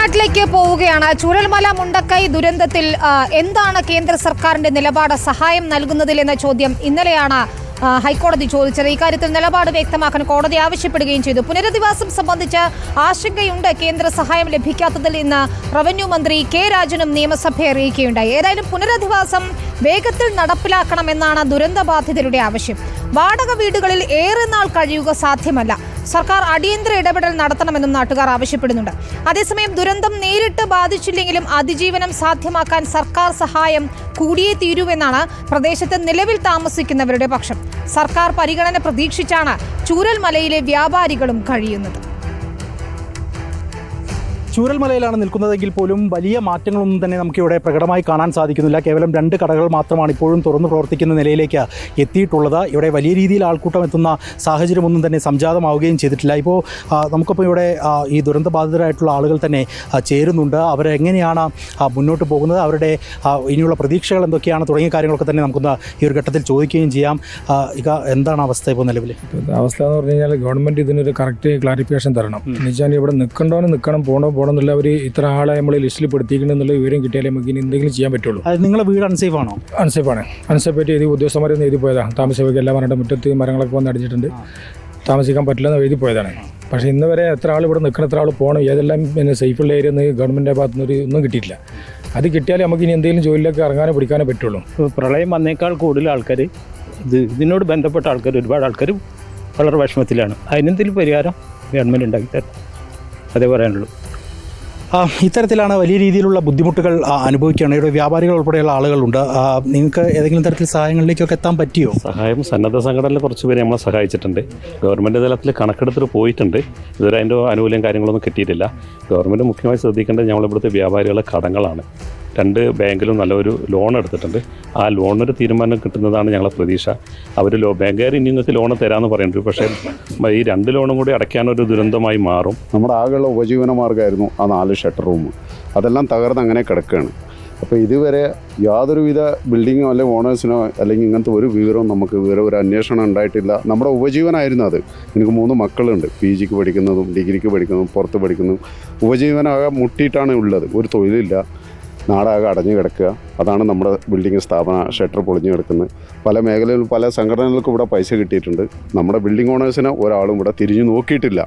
വയനാട്ടിലേക്ക് പോവുകയാണ്. ചുഴൽമല മുണ്ടക്കൈ ദുരന്തത്തിൽ എന്താണ് കേന്ദ്ര സർക്കാരിന്റെ നിലപാട്? സഹായം നൽകുന്നതിൽ എന്ന ചോദ്യം ഇന്നലെയാണ് ഹൈക്കോടതി ചോദിച്ചത്. ഇക്കാര്യത്തിൽ നിലപാട് വ്യക്തമാക്കാൻ കോടതി ആവശ്യപ്പെടുകയും ചെയ്തു. പുനരധിവാസം സംബന്ധിച്ച് ആശങ്കയുണ്ട്. കേന്ദ്ര സഹായം ലഭിക്കാത്തതിൽ ഇന്ന് റവന്യൂ മന്ത്രി കെ രാജനും നിയമസഭയെ അറിയിക്കുകയുണ്ടായി. ഏതായാലും പുനരധിവാസം വേഗത്തിൽ നടപ്പിലാക്കണമെന്നാണ് ദുരന്തബാധിതരുടെ ആവശ്യം. വാടക വീടുകളിൽ ഏറെ നാൾ കഴിയുക സാധ്യമല്ല. സർക്കാർ അടിയന്തര ഇടപെടൽ നടത്തണമെന്നും നാട്ടുകാർ ആവശ്യപ്പെടുന്നുണ്ട്. അതേസമയം ദുരന്തം നേരിട്ട് ബാധിച്ചില്ലെങ്കിലും അതിജീവനം സാധ്യമാക്കാൻ സർക്കാർ സഹായം കൂടിയേ തീരുവെന്നാണ് പ്രദേശത്ത് നിലവിൽ താമസിക്കുന്നവരുടെ പക്ഷം. സർക്കാർ പരിഗണന പ്രതീക്ഷിച്ചാണ് ചൂരൽമലയിലെ വ്യാപാരികളും കഴിയുന്നത്. ചൂരൽമലയിലാണ് നിൽക്കുന്നതെങ്കിൽ പോലും വലിയ മാറ്റങ്ങളൊന്നും തന്നെ നമുക്കിവിടെ പ്രകടമായി കാണാൻ സാധിക്കുന്നില്ല. കേവലം രണ്ട് കടകൾ മാത്രമാണ് ഇപ്പോഴും തുറന്നു പ്രവർത്തിക്കുന്ന നിലയിലേക്ക് എത്തിയിട്ടുള്ളത്. ഇവിടെ വലിയ രീതിയിൽ ആൾക്കൂട്ടം എത്തുന്ന സാഹചര്യമൊന്നും തന്നെ സംജാതമാവുകയും ചെയ്തിട്ടില്ല. ഇപ്പോൾ നമുക്കിപ്പോൾ ഇവിടെ ഈ ദുരന്ത ബാധിതരായിട്ടുള്ള ആളുകൾ തന്നെ ചേരുന്നുണ്ട്. അവരെങ്ങനെയാണ് മുന്നോട്ട് പോകുന്നത്? അവരുടെ ഇനിയുള്ള പ്രതീക്ഷകൾ എന്തൊക്കെയാണ്? തുടങ്ങിയ കാര്യങ്ങളൊക്കെ തന്നെ നമുക്കൊന്ന് ഈ ഒരു ഘട്ടത്തിൽ ചോദിക്കുകയും ചെയ്യാം. ഇക എന്താണ് അവസ്ഥ ഇപ്പോൾ നിലവിൽ? അവസ്ഥ എന്ന് പറഞ്ഞു കഴിഞ്ഞാൽ ഗവൺമെന്റ് ഇതിനൊരു കറക്റ്റ് ക്ലാരിഫിക്കേഷൻ തരണം. എന്ന് വെച്ചാൽ ഇവിടെ നിൽക്കണ്ടോന്ന് നിൽക്കണം പോകണോ പോകണം എന്നുള്ള അവർ ഇത്ര ആളെ നമ്മൾ ലിസ്റ്റിൽ പെടുത്തിക്കണമെന്നുള്ള വിവരം കിട്ടിയാലേ നമുക്ക് ഇനി എന്തെങ്കിലും ചെയ്യാൻ പറ്റുള്ളൂ. അത് നിങ്ങളുടെ വീട് അൺസേഫ് ആണോ? അൺസേഫ് ആണ്. അൺസേഫ് ആയിട്ട് എഴുതി ഉദ്യോഗസ്ഥന്മാരൊന്നും എഴുതി പോയതാണ് താമസിക്കുക എല്ലാം പറഞ്ഞിട്ട് മുറ്റത്ത് മരങ്ങളൊക്കെ വന്ന് അടിച്ചിട്ടുണ്ട്. താമസിക്കാൻ പറ്റില്ലെന്ന് എഴുതി പോയതാണ്. പക്ഷേ ഇന്ന് വരെ എത്ര ആൾ ഇവിടെ നിൽക്കണം എത്ര ആൾ പോകണം ഏതെല്ലാം പിന്നെ സേഫുള്ള ഏരിയ എന്ന് ഗവൺമെന്റിന്റെ ഭാഗത്തു നിന്ന് ഒരു ഒന്നും കിട്ടിയിട്ടില്ല. അത് കിട്ടിയാലേ നമുക്ക് ഇനി എന്തെങ്കിലും ജോലിയിലേക്ക് ഇറങ്ങാനോ പിടിക്കാനോ പറ്റുള്ളൂ. പ്രളയം വന്നേക്കാൾ കൂടുതൽ ആൾക്കാർ ഇത് ഇതിനോട് ബന്ധപ്പെട്ട ആൾക്കാർ ഒരുപാട് ആൾക്കാർ വളരെ വിഷമത്തിലാണ്. അതിനെന്തെങ്കിലും പരിഹാരം ഗവൺമെന്റ് ഉണ്ടാക്കി തരണം അതേ പറയാനുള്ളൂ. ഇത്തരത്തിലാണ് വലിയ രീതിയിലുള്ള ബുദ്ധിമുട്ടുകൾ അനുഭവിക്കുകയാണ്. ഇവിടെ വ്യാപാരികൾ ഉൾപ്പെടെയുള്ള ആളുകളുണ്ട്. നിങ്ങൾക്ക് ഏതെങ്കിലും തരത്തിൽ സഹായങ്ങളിലേക്കൊക്കെ എത്താൻ പറ്റിയോ? സഹായം സന്നദ്ധ സംഘടനയിൽ കുറച്ച് പേര് നമ്മളെ സഹായിച്ചിട്ടുണ്ട്. ഗവൺമെന്റ് തലത്തിൽ കണക്കെടുത്തിട്ട് പോയിട്ടുണ്ട്. ഇതുവരെ അതിന്റെ ആനുകൂല്യം കാര്യങ്ങളൊന്നും കിട്ടിയിട്ടില്ല. ഗവൺമെന്റ് മുഖ്യമായി ശ്രദ്ധിക്കേണ്ടത് നമ്മളിവിടുത്തെ വ്യാപാരികളുടെ കടങ്ങളാണ്. രണ്ട് ബാങ്കിലും നല്ലൊരു ലോൺ എടുത്തിട്ടുണ്ട്. ആ ലോണിനൊരു തീരുമാനം കിട്ടുന്നതാണ് ഞങ്ങളെ പ്രതീക്ഷ. അവർ ലോ ബാങ്കുകാർ ഇനി നിങ്ങൾക്ക് ലോൺ തരാമെന്ന് പറയുന്നുണ്ട്. പക്ഷേ ഈ രണ്ട് ലോണും കൂടി അടയ്ക്കാനൊരു ദുരന്തമായി മാറും. നമ്മുടെ ആകെയുള്ള ഉപജീവന മാർഗമായിരുന്നു ആ നാല് ഷട്ടർ റൂം. അതെല്ലാം തകർന്ന് അങ്ങനെ കിടക്കുകയാണ്. അപ്പോൾ ഇതുവരെ യാതൊരുവിധ ബിൽഡിങ്ങോ അല്ലെങ്കിൽ ഓണേഴ്സിനോ അല്ലെങ്കിൽ ഇങ്ങനത്തെ ഒരു വിവരവും നമുക്ക് വിവരം ഒരു അന്വേഷണം ഉണ്ടായിട്ടില്ല. നമ്മുടെ ഉപജീവനമായിരുന്നു അത്. എനിക്ക് മൂന്ന് മക്കളുണ്ട്. പി ജിക്ക് പഠിക്കുന്നതും ഡിഗ്രിക്ക് പഠിക്കുന്നതും പുറത്ത് പഠിക്കുന്നതും. ഉപജീവനമാകെ മുട്ടിയിട്ടാണ് ഉള്ളത്. ഒരു തൊഴിലില്ല. നാടാകെ അടഞ്ഞു കിടക്കുക. അതാണ് നമ്മുടെ ബിൽഡിംഗ് സ്ഥാപന ഷട്ടർ പൊളിഞ്ഞു കിടക്കുന്നത്. പല മേഖലയിലും പല സംഘടനകൾക്കും ഇവിടെ പൈസ കിട്ടിയിട്ടുണ്ട്. നമ്മുടെ ബിൽഡിംഗ് ഓണേഴ്സിന് ഒരാളും ഇവിടെ തിരിഞ്ഞു നോക്കിയിട്ടില്ല.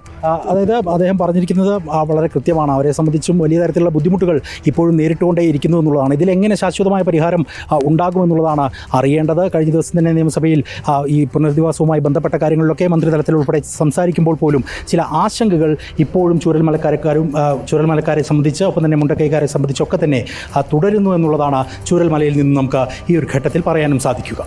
അതായത് അദ്ദേഹം പറഞ്ഞിരിക്കുന്നത് വളരെ കൃത്യമാണ്. അവരെ സംബന്ധിച്ചും വലിയ തരത്തിലുള്ള ബുദ്ധിമുട്ടുകൾ ഇപ്പോഴും നേരിട്ടുകൊണ്ടേ ഇരിക്കുന്നു എന്നുള്ളതാണ്. ഇതിലെങ്ങനെ ശാശ്വതമായ പരിഹാരം ഉണ്ടാകുമെന്നുള്ളതാണ് അറിയേണ്ടത്. കഴിഞ്ഞ ദിവസം തന്നെ നിയമസഭയിൽ ഈ പുനരധിവാസവുമായി ബന്ധപ്പെട്ട കാര്യങ്ങളിലൊക്കെ മന്ത്രിതലത്തിൽ ഉൾപ്പെടെ സംസാരിക്കുമ്പോൾ പോലും ചില ആശങ്കകൾ ഇപ്പോഴും ചുരൽമലക്കാരക്കാരും ചുരൽമലക്കാരെ സംബന്ധിച്ച് ഒപ്പം തന്നെ മുണ്ടക്കൈക്കാരെ സംബന്ധിച്ചൊക്കെ തന്നെ തുടരുന്നു എന്നുള്ളതാണ് ചൂരൽമലയിൽ നിന്ന് നമുക്ക് ഈ ഒരു ഘട്ടത്തിൽ പറയാനും സാധിക്കുക.